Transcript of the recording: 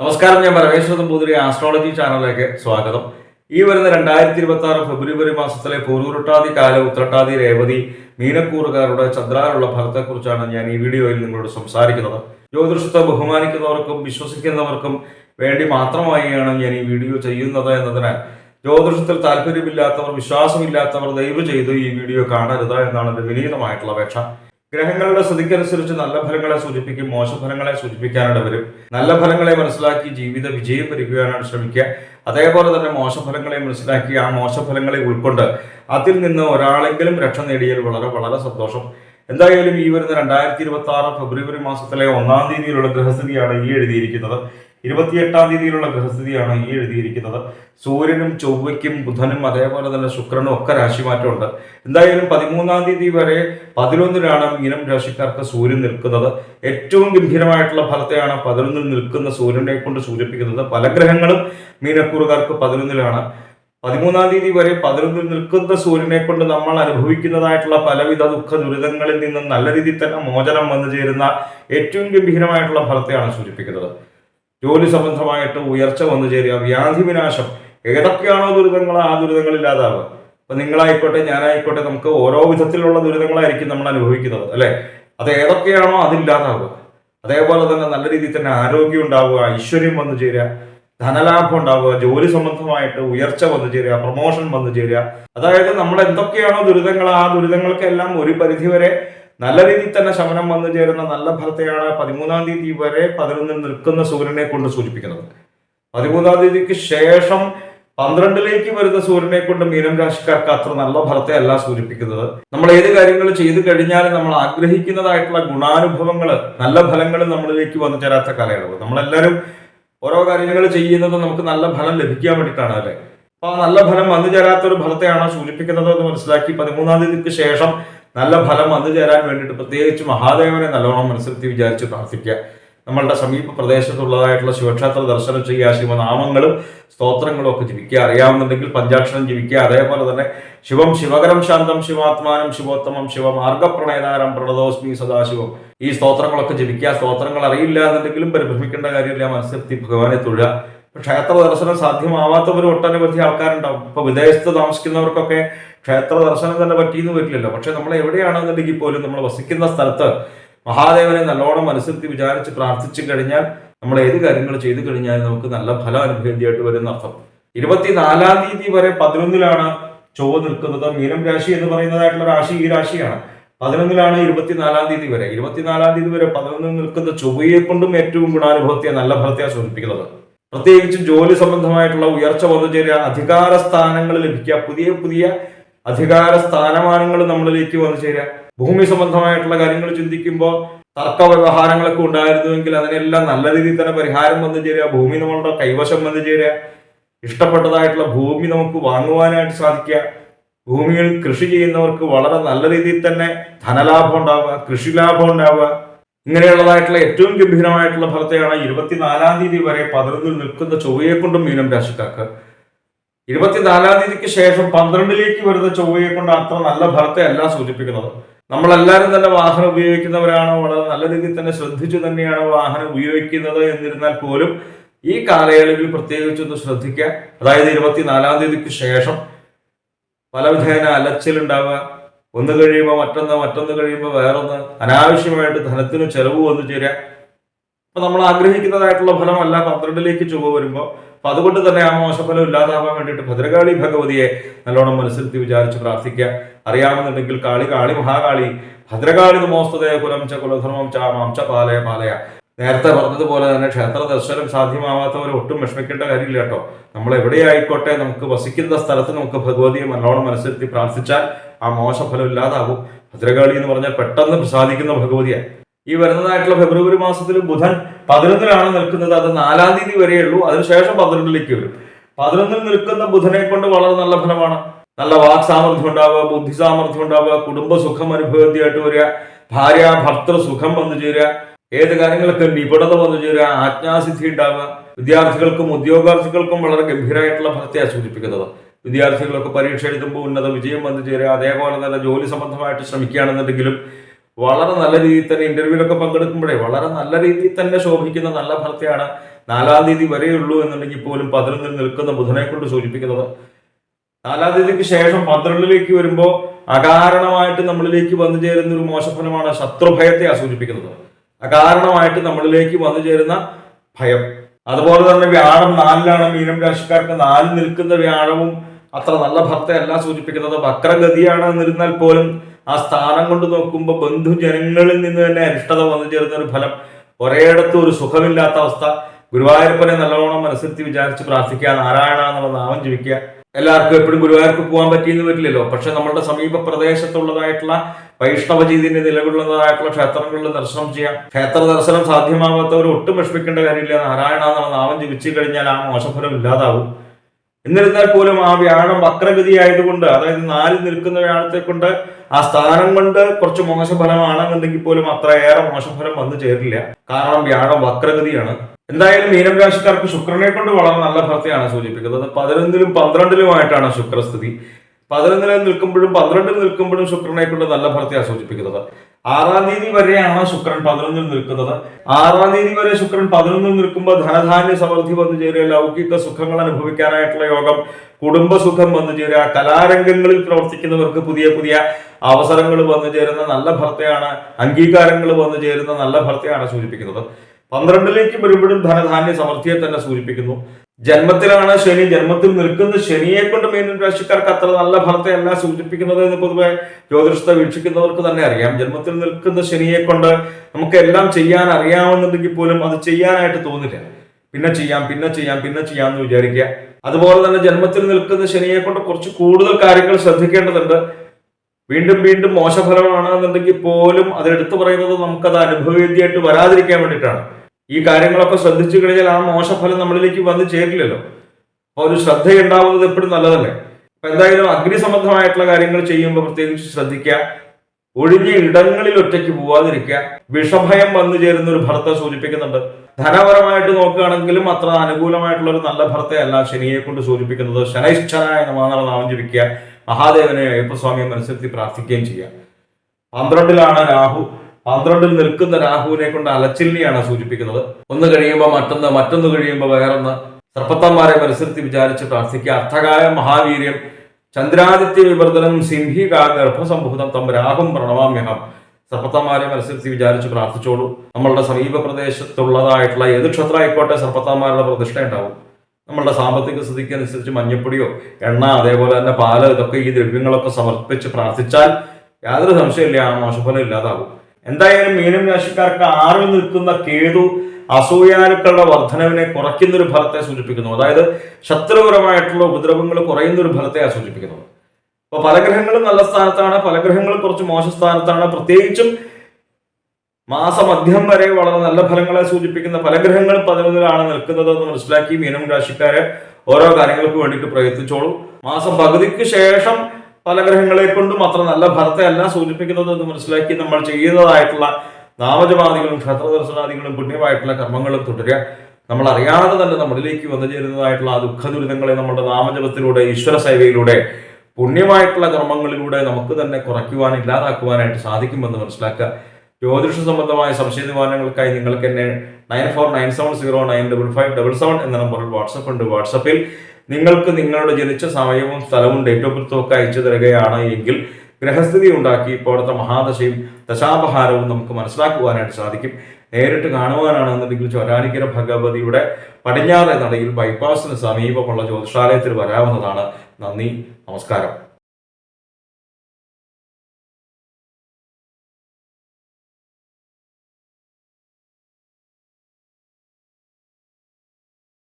നമസ്കാരം ഞാൻ പരമേശ്വരൻ നമ്പൂതിരി ആസ്ട്രോളജി ചാനലിലേക്ക് സ്വാഗതം. ഈ വരുന്ന രണ്ടായിരത്തി ഇരുപത്തി ആറ് ഫെബ്രുവരി മാസത്തിലെ പൂർവരുട്ടാതി കാല ഉത്രട്ടാതി രേവതി മീനക്കൂറുകാരുടെ ചന്ദ്രാനുള്ള ഫലത്തെക്കുറിച്ചാണ് ഞാൻ ഈ വീഡിയോയിൽ നിങ്ങളോട് സംസാരിക്കുന്നത്. ജ്യോതിഷത്തെ ബഹുമാനിക്കുന്നവർക്കും വിശ്വസിക്കുന്നവർക്കും വേണ്ടി മാത്രമായാണ് ഞാൻ ഈ വീഡിയോ ചെയ്യുന്നത് എന്നതിനാൽ ജ്യോതിഷത്തിൽ താല്പര്യമില്ലാത്തവർ വിശ്വാസമില്ലാത്തവർ ദയവ് ചെയ്ത് ഈ വീഡിയോ കാണരുത് എന്നാണ് എന്റെ വിനീതമായിട്ടുള്ള അപേക്ഷ. ഗ്രഹങ്ങളുടെ സ്ഥിതിക്കനുസരിച്ച് നല്ല ഫലങ്ങളെ സൂചിപ്പിക്കും മോശഫലങ്ങളെ സൂചിപ്പിക്കാനായിട്ട് വരും. നല്ല ഫലങ്ങളെ മനസ്സിലാക്കി ജീവിത വിജയം വരിക്കുവാനാണ് ശ്രമിക്കുക. അതേപോലെ തന്നെ മോശഫലങ്ങളെ മനസ്സിലാക്കി ആ മോശഫലങ്ങളെ ഉൾക്കൊണ്ട് അതിൽ നിന്ന് ഒരാളെങ്കിലും രക്ഷ നേടിയാൽ വളരെ വളരെ സന്തോഷം. എന്തായാലും ഈ വരുന്ന രണ്ടായിരത്തി ഇരുപത്തി ആറ് ഫെബ്രുവരി മാസത്തിലെ ഒന്നാം തീയതിയിലുള്ള ഗ്രഹസ്ഥിതിയാണ് ഈ എഴുതിയിരിക്കുന്നത്. ഇരുപത്തിയെട്ടാം തീയതിയിലുള്ള ഗ്രഹസ്ഥിതിയാണ് ഈ എഴുതിയിരിക്കുന്നത്. സൂര്യനും ചൊവ്വയ്ക്കും ബുധനും അതേപോലെ തന്നെ ശുക്രനും ഒക്കെ രാശിമാറ്റമുണ്ട്. എന്തായാലും പതിമൂന്നാം തീയതി വരെ പതിനൊന്നിലാണ് മീനം രാശിക്കാർക്ക് സൂര്യൻ നിൽക്കുന്നത്. ഏറ്റവും ഗംഭീരമായിട്ടുള്ള ഫലത്തെയാണ് പതിനൊന്നിൽ നിൽക്കുന്ന സൂര്യനെ കൊണ്ട് സൂചിപ്പിക്കുന്നത്. പല ഗ്രഹങ്ങളും മീനക്കൂറുകാർക്ക് പതിനൊന്നിലാണ്. പതിമൂന്നാം തീയതി വരെ പതിനൊന്നിൽ നിൽക്കുന്ന സൂര്യനെ കൊണ്ട് നമ്മൾ അനുഭവിക്കുന്നതായിട്ടുള്ള പലവിധ ദുഃഖ ദുരിതങ്ങളിൽ നിന്നും നല്ല രീതിയിൽ തന്നെ മോചനം വന്നു ചേരുന്ന ഏറ്റവും ഗംഭീരമായിട്ടുള്ള ഫലത്തെയാണ് സൂചിപ്പിക്കുന്നത്. ജോലി സംബന്ധമായിട്ട് ഉയർച്ച വന്നു ചേരുക. വ്യാധി വിനാശം. ഏതൊക്കെയാണോ ദുരിതങ്ങൾ ആ ദുരിതങ്ങൾ ഇല്ലാതാവുക അപ്പൊ നിങ്ങളായിക്കോട്ടെ ഞാനായിക്കോട്ടെ നമുക്ക് ഓരോ വിധത്തിലുള്ള ദുരിതങ്ങളായിരിക്കും നമ്മൾ അനുഭവിക്കുന്നത് അല്ലെ? അത് ഏതൊക്കെയാണോ അതില്ലാതാവുക. അതേപോലെ തന്നെ നല്ല രീതിയിൽ തന്നെ ആരോഗ്യം ഉണ്ടാവുക ഐശ്വര്യം വന്നു ചേരുക ധനലാഭം ഉണ്ടാവുക ജോലി സംബന്ധമായിട്ട് ഉയർച്ച വന്നു ചേരുക പ്രൊമോഷൻ വന്നു ചേരുക. അതായത് നമ്മൾ എന്തൊക്കെയാണോ ദുരിതങ്ങൾ ആ ദുരിതങ്ങൾക്കെല്ലാം ഒരു പരിധിവരെ നല്ല രീതിയിൽ തന്നെ ശമനം വന്നു ചേരുന്ന നല്ല ഫലത്തെയാണ് പതിമൂന്നാം തീയതി വരെ പതിനൊന്നിൽ നിൽക്കുന്ന സൂര്യനെ കൊണ്ട് സൂചിപ്പിക്കുന്നത്. പതിമൂന്നാം തീയതിക്ക് ശേഷം പന്ത്രണ്ടിലേക്ക് വരുന്ന സൂര്യനെ കൊണ്ട് മീനം രാശിക്കാർക്ക് അത്ര നല്ല ഫലത്തെ അല്ല സൂചിപ്പിക്കുന്നത്. നമ്മൾ ഏത് കാര്യങ്ങൾ ചെയ്തു കഴിഞ്ഞാലും നമ്മൾ ആഗ്രഹിക്കുന്നതായിട്ടുള്ള ഗുണാനുഭവങ്ങൾ നല്ല ഫലങ്ങൾ നമ്മളിലേക്ക് വന്നു ചേരാത്ത കാലയളവ്. നമ്മളെല്ലാവരും ഓരോ കാര്യങ്ങൾ ചെയ്യുന്നത് നമുക്ക് നല്ല ഫലം ലഭിക്കാൻ വേണ്ടിയിട്ടാണ് അല്ലെ? അപ്പൊ ആ നല്ല ഫലം വന്നു ചേരാത്ത ഒരു ഫലത്തെയാണ് സൂചിപ്പിക്കുന്നത് എന്ന് മനസ്സിലാക്കി പതിമൂന്നാം തീയതിക്ക് ശേഷം നല്ല ഫലം വന്നു ചേരാൻ വേണ്ടിയിട്ട് പ്രത്യേകിച്ച് മഹാദേവനെ നല്ലോണം മനസ്സിലെത്തി വിചാരിച്ച് പ്രാർത്ഥിക്കുക. നമ്മളുടെ സമീപ പ്രദേശത്തുള്ളതായിട്ടുള്ള ശിവക്ഷേത്ര ദർശനം ചെയ്യുക ശിവനാമങ്ങളും സ്തോത്രങ്ങളും ഒക്കെ ജപിക്കുക. അറിയാവുന്നുണ്ടെങ്കിൽ പഞ്ചാക്ഷരം ജപിക്കുക. അതേപോലെ തന്നെ ശിവം ശിവകരം ശാന്തം ശിവാത്മാനം ശിവോത്തമം ശിവമാർഗപ്രണയനാരം പ്രണതോസ്മി സദാശിവം. ഈ സ്തോത്രങ്ങളൊക്കെ ജപിക്കുക. സ്തോത്രങ്ങൾ അറിയില്ല എന്നുണ്ടെങ്കിലും പരിഭ്രമിക്കേണ്ട കാര്യമില്ല. മനസ്സിലെത്തി ഭഗവാനെ തൊഴുക. ക്ഷേത്ര ദർശനം സാധ്യമാവാത്തവർ ഒട്ടനവധി ആൾക്കാരുണ്ടാവും. ഇപ്പൊ വിദേശത്ത് താമസിക്കുന്നവർക്കൊക്കെ ക്ഷേത്ര ദർശനം തന്നെ പറ്റിയെന്ന് വരില്ലല്ലോ പക്ഷെ നമ്മൾ എവിടെയാണെന്നുണ്ടെങ്കിൽ പോലും നമ്മൾ വസിക്കുന്ന സ്ഥലത്ത് മഹാദേവനെ നല്ലോണം മനസ്സിലെത്തി വിചാരിച്ച് പ്രാർത്ഥിച്ചു കഴിഞ്ഞാൽ നമ്മൾ ഏത് കാര്യങ്ങൾ ചെയ്തു കഴിഞ്ഞാൽ നമുക്ക് നല്ല ഫലം അനുഭവേണ്ടിയായിട്ട് വരുന്ന അർത്ഥം. ഇരുപത്തിനാലാം തീയതി വരെ പതിനൊന്നിലാണ് ചൊവ്വ നിൽക്കുന്നത്. മീനം രാശി എന്ന് പറയുന്നതായിട്ടുള്ള രാശി ഈ രാശിയാണ്. പതിനൊന്നിലാണ് ഇരുപത്തിനാലാം തീയതി വരെ. ഇരുപത്തിനാലാം തീയതി വരെ പതിനൊന്നിൽ നിൽക്കുന്ന ചൊവ്വയെ കൊണ്ടും ഏറ്റവും ഗുണാനുഭവത്തെ നല്ല ഫലത്തെയാണ് സൂചിപ്പിക്കുന്നത്. പ്രത്യേകിച്ച് ജോലി സംബന്ധമായിട്ടുള്ള ഉയർച്ച വന്നു ചേരുക അധികാര സ്ഥാനങ്ങൾ ലഭിക്കുക പുതിയ പുതിയ അധികാര സ്ഥാനമാനങ്ങൾ നമ്മളിലേക്ക് വന്നു ചേരാം. ഭൂമി സംബന്ധമായിട്ടുള്ള കാര്യങ്ങൾ ചിന്തിക്കുമ്പോൾ തർക്ക വ്യവഹാരങ്ങളൊക്കെ ഉണ്ടായിരുന്നുവെങ്കിൽ അതിനെല്ലാം നല്ല രീതിയിൽ തന്നെ പരിഹാരം വന്നു ചേരുക ഭൂമി നമ്മളുടെ കൈവശം വന്നു ചേരുക ഇഷ്ടപ്പെട്ടതായിട്ടുള്ള ഭൂമി നമുക്ക് വാങ്ങുവാനായിട്ട് സാധിക്കുക. ഭൂമിയിൽ കൃഷി ചെയ്യുന്നവർക്ക് വളരെ നല്ല രീതിയിൽ തന്നെ ധനലാഭം ഉണ്ടാവുക കൃഷി ലാഭം ഉണ്ടാവുക. ഇങ്ങനെയുള്ളതായിട്ടുള്ള ഏറ്റവും ഗംഭീരമായിട്ടുള്ള ഫലത്തെയാണ് ഇരുപത്തിനാലാം തീയതി വരെ പതിനൊന്നിൽ നിൽക്കുന്ന ചൊവ്വയെ കൊണ്ടും മീനം രാശിക്കാർക്ക്. ഇരുപത്തിനാലാം തീയതിക്ക് ശേഷം പന്ത്രണ്ടിലേക്ക് വരുന്ന ചൊവ്വയെ കൊണ്ട് അത്ര നല്ല ഫലത്തെ അല്ല സൂചിപ്പിക്കുന്നത്. നമ്മളെല്ലാവരും തന്നെ വാഹനം ഉപയോഗിക്കുന്നവരാണ്? വളരെ നല്ല രീതിയിൽ തന്നെ ശ്രദ്ധിച്ചു തന്നെയാണ് വാഹനം ഉപയോഗിക്കുന്നത് എന്നിരുന്നാൽ പോലും ഈ കാലയളവിൽ പ്രത്യേകിച്ച് ഒന്ന് ശ്രദ്ധിക്കുക. അതായത് ഇരുപത്തിനാലാം തീയതിക്ക് ശേഷം പലവിധേന അലച്ചിലുണ്ടാവുക. ഒന്ന് കഴിയുമ്പോൾ മറ്റൊന്ന് മറ്റൊന്ന് കഴിയുമ്പോൾ വേറൊന്ന്. അനാവശ്യമായിട്ട് ധനത്തിന് ചെലവ് വന്നു ചേരുക. അപ്പൊ നമ്മൾ ആഗ്രഹിക്കുന്നതായിട്ടുള്ള ഫലമല്ല പന്ത്രണ്ടിലേക്ക് ചുവ വരുമ്പോൾ അപ്പൊ അതുകൊണ്ട് തന്നെ ആ മോശഫലം ഇല്ലാതാവാൻ വേണ്ടിയിട്ട് ഭദ്രകാളി ഭഗവതിയെ നല്ലോണം മനസ്സിലെത്തി വിചാരിച്ച് പ്രാർത്ഥിക്കുക. അറിയാമെന്നുണ്ടെങ്കിൽ കാളി കാളി മഹാകാളി ഭദ്രകാളി മോസ്തതയ കുലം ച കുലധർമ്മം ച മാം ച പാലയ പാലയ. നേരത്തെ പറഞ്ഞതുപോലെ തന്നെ ക്ഷേത്ര ദർശനം സാധ്യമാവാത്തവർ ഒട്ടും വിഷമിക്കേണ്ട കാര്യമില്ല കേട്ടോ. നമ്മൾ എവിടെയായിക്കോട്ടെ നമുക്ക് വസിക്കുന്ന സ്ഥലത്ത് നമുക്ക് ഭഗവതിയെ നല്ലോണം മനസ്സിലെത്തി പ്രാർത്ഥിച്ചാൽ ആ മോശഫലം ഇല്ലാതാവും. ഭദ്രകാളി എന്ന് പറഞ്ഞാൽ പെട്ടെന്ന് പ്രസാദിക്കുന്ന ഭഗവതിയാണ് ഈ വരുന്നതായിട്ടുള്ള ഫെബ്രുവരി മാസത്തിൽ ബുധൻ പതിനൊന്നിലാണ് നിൽക്കുന്നത്. അത് നാലാം തീയതി വരെയുള്ളൂ. അതിനുശേഷം പതിനൊന്നിലേക്ക് വരും. പതിനൊന്നിൽ നിൽക്കുന്ന ബുധനെ കൊണ്ട് വളരെ നല്ല ഫലമാണ്. നല്ല വാക് സാമർഥ്യം ഉണ്ടാവുക ബുദ്ധി സാമർഥ്യം ഉണ്ടാവുക കുടുംബ സുഖം അനുഭവത്തിയായിട്ട് വരിക ഭാര്യ ഭർത്തൃ സുഖം വന്നു ചേരുക ഏത് കാര്യങ്ങളൊക്കെ നിപുണത വന്നു ചേരുക ആജ്ഞാസിദ്ധി ഉണ്ടാവുക. വിദ്യാർത്ഥികൾക്കും ഉദ്യോഗാർത്ഥികൾക്കും വളരെ ഗംഭീരമായിട്ടുള്ള ഫലത്തെയാണ് സൂചിപ്പിക്കുന്നത് വിദ്യാർത്ഥികളൊക്കെ പരീക്ഷ എഴുതുമ്പോൾ ഉന്നത വിജയം വന്നു ചേരുക. അതേപോലെ തന്നെ ജോലി സംബന്ധമായിട്ട് ശ്രമിക്കുകയാണെന്നുണ്ടെങ്കിലും വളരെ നല്ല രീതിയിൽ തന്നെ ഇന്റർവ്യൂലൊക്കെ പങ്കെടുക്കുമ്പോഴേ വളരെ നല്ല രീതിയിൽ തന്നെ ശോഭിക്കുന്ന നല്ല ഫലത്തെയാണ് നാലാം തീയതി വരെയുള്ളൂ എന്നുണ്ടെങ്കിൽ പോലും പതിനൊന്നിൽ നിൽക്കുന്ന ബുധനെ കൊണ്ട് സൂചിപ്പിക്കുന്നത്. നാലാം തീയതിക്ക് ശേഷം പന്ത്രണ്ടിലേക്ക് വരുമ്പോൾ അകാരണമായിട്ട് നമ്മളിലേക്ക് വന്നു ചേരുന്ന ഒരു മോശഫലമാണ് ശത്രുഭയത്തെ സൂചിപ്പിക്കുന്നത്. അകാരണമായിട്ട് നമ്മളിലേക്ക് വന്നു ചേരുന്ന ഭയം. അതുപോലെ തന്നെ വ്യാഴം നാലിലാണ് മീനം രാശിക്കാർക്ക് നാലിൽ നിൽക്കുന്ന വ്യാഴവും അത്ര നല്ല ഭർത്തയല്ല സൂചിപ്പിക്കുന്നത്. വക്രഗതിയാണ് എന്നിരുന്നാൽ പോലും ആ സ്ഥാനം കൊണ്ട് നോക്കുമ്പോൾ ബന്ധുജനങ്ങളിൽ നിന്ന് തന്നെ അരിഷ്ടത വന്നു ചേരുന്ന ഒരു ഫലം. ഒരേയിടത്തും ഒരു സുഖമില്ലാത്ത അവസ്ഥ. ഗുരുവായൂരപ്പനെ നല്ലവണ്ണം മനസ്സിരുത്തി വിചാരിച്ച് പ്രാർത്ഥിക്കുക നാരായണ എന്നുള്ള നാമം ജപിക്കുക. എല്ലാവർക്കും എപ്പോഴും ഗുരുവായൂർക്ക് പോകാൻ പറ്റിയെന്ന് വരില്ലല്ലോ. പക്ഷെ നമ്മളുടെ സമീപ പ്രദേശത്തുള്ളതായിട്ടുള്ള വൈഷ്ണവ രീതിന്റെ നിലകൊള്ളുന്നതായിട്ടുള്ള ക്ഷേത്രങ്ങളിൽ ദർശനം ചെയ്യാം. ക്ഷേത്ര ദർശനം സാധ്യമാകാത്തവർ ഒട്ടും വിഷമിക്കേണ്ട കാര്യമില്ല. നാരായണ എന്നുള്ള നാമം ജപിച്ചു കഴിഞ്ഞാൽ ആ മോശഫലം ഇല്ലാതാവും. എന്നിരുന്നാൽ പോലും ആ വ്യാഴം വക്രഗതി ആയതുകൊണ്ട് അതായത് നാലിൽ നിൽക്കുന്ന വ്യാഴത്തെ കൊണ്ട് ആ സ്ഥാനം കൊണ്ട് കുറച്ച് മോശഫലമാണെന്നുണ്ടെങ്കിൽ പോലും അത്രയേറെ മോശഫലം വന്നു ചേരില്ല. കാരണം വ്യാഴം വക്രഗതിയാണ്. എന്തായാലും മീനം രാശിക്കാർക്ക് ശുക്രനെ കൊണ്ട് വളരെ നല്ല ഭർത്തിയാണ് സൂചിപ്പിക്കുന്നത്. പതിനൊന്നിലും പന്ത്രണ്ടിലുമായിട്ടാണ് ശുക്രസ്ഥിതി. പതിനൊന്നിൽ നിൽക്കുമ്പോഴും പന്ത്രണ്ടിൽ നിൽക്കുമ്പോഴും ശുക്രനെ കൊണ്ട് നല്ല ഭർത്തിയാണ് സൂചിപ്പിക്കുന്നത് ആറാം തീയതി വരെയാണ് ശുക്രൻ പതിനൊന്നിൽ നിൽക്കുന്നത്. ആറാം തീയതി വരെ ശുക്രൻ പതിനൊന്നിൽ നിൽക്കുമ്പോൾ ധനധാന്യ സമൃദ്ധി വന്നു ചേരുക. ലൗകിക സുഖങ്ങൾ അനുഭവിക്കാനായിട്ടുള്ള യോഗം കുടുംബസുഖം വന്നു ചേരുക. കലാരംഗങ്ങളിൽ പ്രവർത്തിക്കുന്നവർക്ക് പുതിയ പുതിയ അവസരങ്ങൾ വന്നു ചേരുന്ന നല്ല ഭർത്തയാണ് അംഗീകാരങ്ങൾ വന്നു ചേരുന്ന നല്ല ഭർത്തയാണ് സൂചിപ്പിക്കുന്നത്. പന്ത്രണ്ടിലേക്ക് വരുമ്പോഴും ധനധാന്യ സമൃദ്ധിയെ തന്നെ സൂചിപ്പിക്കുന്നു. ജന്മത്തിലാണ് ശനി ജന്മത്തിൽ നിൽക്കുന്ന. ശനിയെ കൊണ്ട് മീനൻ രാശിക്കാർക്ക് അത്ര നല്ല ഫലത്തെയല്ല സൂചിപ്പിക്കുന്നത് എന്ന് പൊതുവെ ജ്യോതിഷത്തെ വീക്ഷിക്കുന്നവർക്ക് തന്നെ അറിയാം. ജന്മത്തിൽ നിൽക്കുന്ന ശനിയെ കൊണ്ട് നമുക്ക് എല്ലാം ചെയ്യാൻ അറിയാമെന്നുണ്ടെങ്കിൽ പോലും അത് ചെയ്യാനായിട്ട് തോന്നില്ല. പിന്നെ ചെയ്യാം പിന്നെ ചെയ്യാം പിന്നെ ചെയ്യാം എന്ന് വിചാരിക്കുക. അതുപോലെ തന്നെ ജന്മത്തിൽ നിൽക്കുന്ന ശനിയെ കൊണ്ട് കുറച്ച് കൂടുതൽ കാര്യങ്ങൾ ശ്രദ്ധിക്കേണ്ടതുണ്ട്. വീണ്ടും വീണ്ടും മോശഫലമാണെന്നുണ്ടെങ്കിൽ പോലും അതെടുത്തു പറയുന്നത് നമുക്കത് അനുഭവവേദ്യമായിട്ട് വരാതിരിക്കാൻ വേണ്ടിയിട്ടാണ്. ഈ കാര്യങ്ങളൊക്കെ ശ്രദ്ധിച്ചു കഴിഞ്ഞാൽ ആ മോശഫലം നമ്മളിലേക്ക് വന്ന് ചേരില്ലല്ലോ. അപ്പൊ ഒരു ശ്രദ്ധയുണ്ടാവുന്നത് എപ്പോഴും നല്ലതല്ലേ? അപ്പൊ എന്തായാലും അഗ്നി സംബന്ധമായിട്ടുള്ള കാര്യങ്ങൾ ചെയ്യുമ്പോൾ പ്രത്യേകിച്ച് ശ്രദ്ധിക്കുക. ഒഴിഞ്ഞ ഇടങ്ങളിൽ ഒറ്റയ്ക്ക് പോവാതിരിക്കുക. വിഷഭയം വന്നു ചേരുന്ന ഒരു ഭർത്ത സൂചിപ്പിക്കുന്നുണ്ട്. ധനപരമായിട്ട് നോക്കുകയാണെങ്കിലും അത്ര അനുകൂലമായിട്ടുള്ള ഒരു നല്ല ഭർത്തയല്ല ശനിയെ കൊണ്ട് സൂചിപ്പിക്കുന്നത്. ശനൈശ്ചനായ നമാന്നുള്ള നാമം ജപിക്കുക. മഹാദേവനെ അയ്യപ്പസ്വാമിയെ മനസ്സിലെത്തി പ്രാർത്ഥിക്കുകയും ചെയ്യുക. പന്ത്രണ്ടിലാണ് രാഹു. പന്ത്രണ്ടിൽ നിൽക്കുന്ന രാഹുവിനെ കൊണ്ട് അലച്ചില്ലിയാണ് സൂചിപ്പിക്കുന്നത്. ഒന്ന് കഴിയുമ്പോൾ മറ്റൊന്ന് മറ്റൊന്ന് കഴിയുമ്പോൾ വേറൊന്ന്. സർപ്പത്തന്മാരെ മത്സരത്തിൽ വിചാരിച്ച് പ്രാർത്ഥിക്കുക. അർത്ഥകായ മഹാവീര്യം. ചന്ദ്രാദിത്യ വിവർത്തനം സിംഹിക ഗർഭസംഭൂതം തം രാഹും പ്രണവാമ്യഹം സർപ്പത്തന്മാരെ മത്സരത്തിൽ വിചാരിച്ച് പ്രാർത്ഥിച്ചോളൂ. നമ്മളുടെ സമീപ പ്രദേശത്തുള്ളതായിട്ടുള്ള ഏത് ക്ഷേത്രം ആയിക്കോട്ടെ സർപ്പത്തന്മാരുടെ പ്രതിഷ്ഠ ഉണ്ടാവും. നമ്മളുടെ സാമ്പത്തിക സ്ഥിതിക്ക് അനുസരിച്ച് മഞ്ഞപ്പൊടിയോ എണ്ണ അതേപോലെ തന്നെ പാൽ ഇതൊക്കെ ഈ ദ്രവ്യങ്ങളൊക്കെ സമർപ്പിച്ച് പ്രാർത്ഥിച്ചാൽ യാതൊരു സംശയമില്ല ആ മോശഫലം ഇല്ലാതാകും. എന്തായാലും മീനം രാശിക്കാർക്ക് ആറിൽ നിൽക്കുന്ന കേതു അസൂയാലുക്കളുടെ വർധനവിനെ കുറയ്ക്കുന്ന ഒരു ഫലത്തെ സൂചിപ്പിക്കുന്നു. അതായത് ശത്രുപരമായിട്ടുള്ള ഉപദ്രവങ്ങൾ കുറയുന്ന ഒരു ഫലത്തെ സൂചിപ്പിക്കുന്നത് അപ്പൊ പല ഗ്രഹങ്ങളും നല്ല സ്ഥാനത്താണ് പല ഗ്രഹങ്ങളും കുറച്ച് മോശ സ്ഥാനത്താണ്. പ്രത്യേകിച്ചും മാസമധ്യം വരെ വളരെ നല്ല ഫലങ്ങളെ സൂചിപ്പിക്കുന്ന പല ഗ്രഹങ്ങളും പതിനൊന്നിലാണ് നിൽക്കുന്നത് എന്ന് മനസ്സിലാക്കി മീനം രാശിക്കാരെ ഓരോ കാര്യങ്ങൾക്ക് വേണ്ടിയിട്ട് പ്രയത്നിച്ചോളൂ. മാസം പകുതിക്ക് ശേഷം പല കൊണ്ട് അത്ര നല്ല ഫലത്തെയല്ല സൂചിപ്പിക്കുന്നത് എന്ന് മനസ്സിലാക്കി നമ്മൾ ചെയ്യുന്നതായിട്ടുള്ള നാമജപാദികളും ക്ഷേത്രദർശനാദികളും പുണ്യമായിട്ടുള്ള കർമ്മങ്ങളും തുടരുക. നമ്മൾ അറിയാതെ തന്നെ നമ്മളിലേക്ക് വന്നു ചേരുന്നതായിട്ടുള്ള ആ ദുഃഖ ദുരിതങ്ങളെ നമ്മുടെ നാമജപത്തിലൂടെ ഈശ്വര സേവയിലൂടെ പുണ്യമായിട്ടുള്ള കർമ്മങ്ങളിലൂടെ നമുക്ക് തന്നെ കുറയ്ക്കുവാൻ ഇല്ലാതാക്കുവാനായിട്ട് സാധിക്കുമെന്ന് മനസ്സിലാക്കുക. ജ്യോതിഷ സംബന്ധമായ സംശയ നിവാരണങ്ങൾക്കായി നിങ്ങൾക്ക് എന്നെ nine four nine seven zero nine double five double seven എന്ന നമ്പറിൽ വാട്സപ്പ് ഉണ്ട്. വാട്സപ്പിൽ നിങ്ങൾക്ക് നിങ്ങളുടെ ജനിച്ച സമയവും സ്ഥലവും ഡേറ്റ് ഓഫ് ബർത്തും ഒക്കെ അയച്ചു തരികയാണ് എങ്കിൽ ഗ്രഹസ്ഥിതി ഉണ്ടാക്കി ഇപ്പോഴത്തെ മഹാദശയും ദശാപഹാരവും നമുക്ക് മനസ്സിലാക്കുവാനായിട്ട് സാധിക്കും. നേരിട്ട് കാണുവാനാണെന്നുണ്ടെങ്കിൽ ചൊരാനിക്കര ഭഗവതിയുടെ പടിഞ്ഞാറെ നടയിൽ ബൈപ്പാസിന് സമീപമുള്ള ജ്യോതിഷാലയത്തിൽ വരാവുന്നതാണ്. നന്ദി നമസ്കാരം.